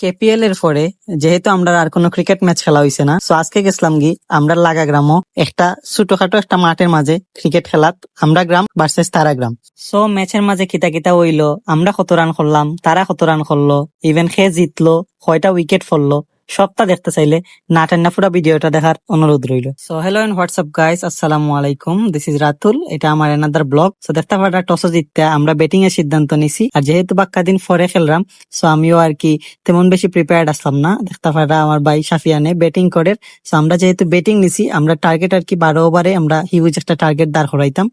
KPL এর পরে যেহেতু আমরা আর কোনো ক্রিকেট ম্যাচ খেলা হয়েছে না তো আজকে গেছিলাম কি আমরা লাগা গ্রামও একটা ছোটখাটো একটা মাঠের মাঝে ক্রিকেট খেলাত, আমরা গ্রাম ভার্সেস তারা গ্রাম। সো ম্যাচের মাঝে কিতা কিতা হইল, আমরা কত রান করলাম, তারা কত রান করল ইভেন খে জিতলো কয়টা উইকেট ফললো। সবটা দেখতে চাইলে না টেন্না পুরো ভিডিওটা দেখার অনুরোধ রইল। So hello and WhatsApp guys আসসালামু আলাইকুম। This is Ratul. এটা আমার এনাদার ব্লগ সো দেখতে পারা টস জিততে আমরা ব্যাটিং এর সিদ্ধান্ত নিছি। আর যেহেতু বাক্কা দিন পরে খেললাম সো আমিও আর কি তেমন বেশি প্রিপেয়ার্ড আসলাম না। দেখতে পারা আমার ভাই সাফিয়ানে ব্যাটিং করে। সো আমরা যেহেতু ব্যাটিং নিছি, আমরা টার্গেট আর কি বারো ওভারে আমরা হিউজ একটা টার্গেট দাঁড় করাইতাম।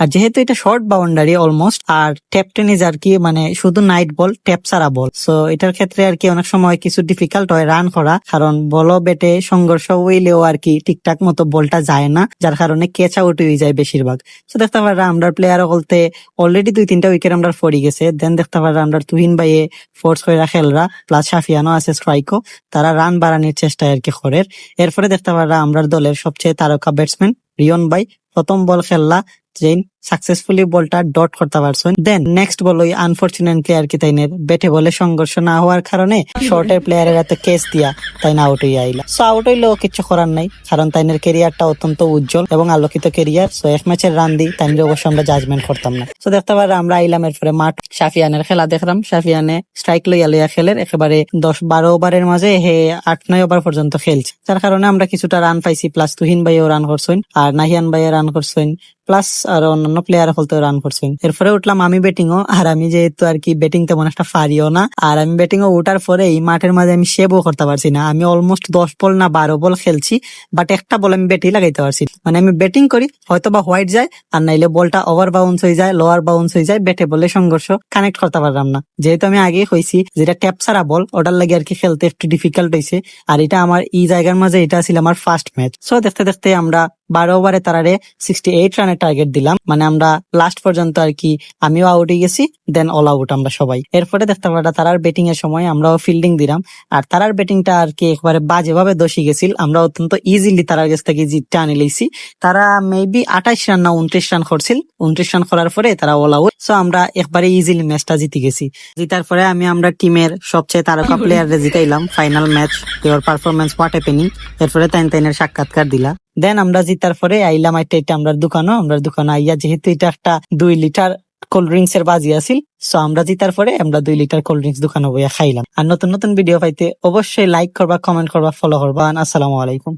আর যেহেতু এটা শর্ট বাউন্ডারি অলমোস্ট আর ট্যাপ টেনিস আর কি মানে শুধু নাইট বল ট্যাপ সারা বল সো এটার ক্ষেত্রে আর কি অনেক সময় কিছু ডিফিকাল্ট হয় রান করা। কারণ বল বেটে সংঘর্ষ হইলেও আর কি ঠিকঠাক মতো বলটা যায় না, যার কারণে ক্যাচ আউট হয়ে যায় বেশিরভাগ। তো দেখতে পারা আমরা প্লেয়ার বলতে অলরেডি দুই তিনটা উইকেট আমরা ফরি গেছে। দেন দেখতে পারা আমরা তুহিন ভাইয়ে ফোর্স করে খেলরা প্লাস সাফিয়ানো আছে স্ট্রাইকও তারা রান বাড়ানোর চেষ্টায় আর কি করে। এরপরে দেখতে পারা আমরা দলের সবচেয়ে তারকা ব্যাটসম্যান রিয়ন ভাই প্রথম বল খেললা ট্রেন সাকসেসফুলি বলটা ডট করতে পারছেন। দেন নেক্সট বল ওই আনফরচুনেটলি আর কি তাইনের ব্যাটে বলে সংঘর্ষ না হওয়ার কারণে শর্টের প্লেয়ারের এত কেস দিয়া তাই না আউট হইয়া আইলা। সো আউট হইলেও কিছু করার নাই, কারণ তাইনের কেরিয়ারটা অত্যন্ত উজ্জ্বল এবং আলোকিত কেরিয়ার সো এক ম্যাচের রান দিই তাইনের অবশ্য আমরা জাজমেন্ট করতাম না। তো দেখতে পারে আমরা আইলাম এরপরে মাঠ। সাফিয়ানের খেলা দেখলাম। সাফিয়ানে স্ট্রাইক লইয়া লইয়া খেলের একেবারে দশ বারো ওভারের মাঝে হে আট নয় ওভার পর্যন্ত খেলছে। যার কারণে আমরা কিছুটা রান পাইছি প্লাস তুহিন ভাইও রান করছেন, আর নাহিয়ান ভাইও রান করছেন প্লাস আর অন্যান্য প্লেয়ার হলতে রান করছেন এরপরে উঠলাম আমি ব্যাটিং ও আর আমি যেহেতু আর কি ব্যাটিং তেমন একটা পারিও না, আর আমি ব্যাটিং ও উঠার পরে এই মাঠের মাঝে আমি সেভও করতে পারছি না। আমি অলমোস্ট দশ বল না বারো বল খেলছি বাট একটা বল আমি ব্যাটই লাগাইতে পারছি মানে আমি ব্যাটিং করি হয়তো বা হোয়াইট যায়, আর নাইলে বলটা ওভার বাউন্স হয়ে যায় লোয়ার বাউন্স হয়ে যায় ব্যাটে বলে সংঘর্ষ কানেক্ট করতে পারলাম না। যেহেতু আমি আগে হয়েছি যেটা ট্যাপ ছাড়া বল, ওটার লাগে আর কি খেলতে একটু ডিফিকাল্ট হয়েছে আর এটা আমার এই জায়গার মাঝে এটা ছিল আমার ফার্স্ট ম্যাচ সো দেখতে দেখতে আমরা বারো ওভারে তারারে সিক্সটি এইট রানের টার্গেট দিলাম। মানে আমরা লাস্ট পর্যন্ত আর কি আমিও আউট হয়ে গেছি দেন অল আউট আমরা সবাই। এরপরে দেখতে পারা তারার ব্যাটিং এর সময় আমরাও ফিল্ডিং দিলাম। আর তারার ব্যাটিংটা আর কি একবারে বাজেভাবে দোষী গেছিল। আমরা অত্যন্ত ইজিলি তারার কাছ থেকে জিতটা আনি লইছি তারা মেবি আঠাইশ রান না উনত্রিশ রান করছিল। উনত্রিশ রান করার পরে তারা অল আউট সো আমরা একবারে ইজিলি ম্যাচটা জিতে গেছি। জিতার পরে আমি আমরা টিমের সবচেয়ে তারকা প্লেয়ারে জিতাইলাম। Final match performance what happening এরপরে তাইন তাইনের সাক্ষাৎকার দিলা দেন আমরা জিতার পরে আইলাম এটা এটা আমরা দোকানও আমরা দোকানে আইয়া যেহেতু এটা একটা দুই লিটার কোল্ড ড্রিঙ্কস এর বাজি আছিল সো আমরা জিতার পরে আমরা দুই লিটার কোল্ড ড্রিঙ্কস দোকানে বইয়া খাইলাম। আর নতুন নতুন ভিডিও পাইতে অবশ্যই লাইক করবা কমেন্ট করবা ফলো করবা। আসসালামু আলাইকুম।